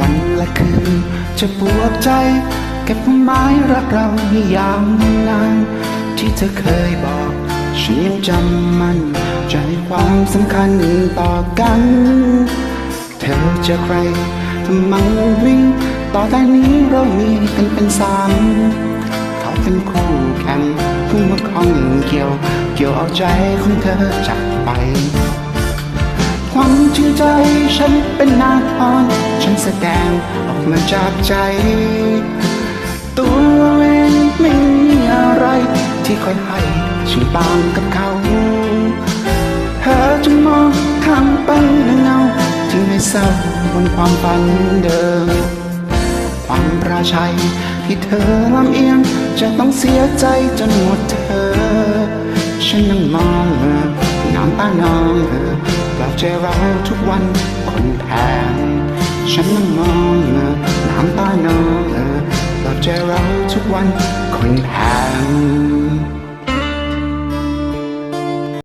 วันและคืนจะปวดใจ เก็บไม้รักเราให้ยาวนานที่เธอเคยบอกฉันยังจำมันใจความสำคัญต่อกัน เธอจอใครทำไมวิ่งต่อแต่นี้เรามีกันเป็นสามเขาเป็นคู่แข่งผู้มาข้องเกี่ยว เกี่ยวเอาใจของเธอจากไป ความจริงใจฉันเป็นนาคอน แสดงออกมาจากใจ ตัวเองไม่มีอะไร ที่คอยให้ฉันต่างกับเขาเธอจึงมองข้ามไปในเงาจึงให้เศร้าบนความฝันเดิม ความประชัยที่เธอลำเอียงจะต้องเสียใจจนหมดเธอ ฉันนั่งมองเธอน้ำตานองเธอปลอบใจเราทุกวันคนแทน ฉันนั่งมองเออน้ำตานองเออปลอบใจเราทุกวันคนแพง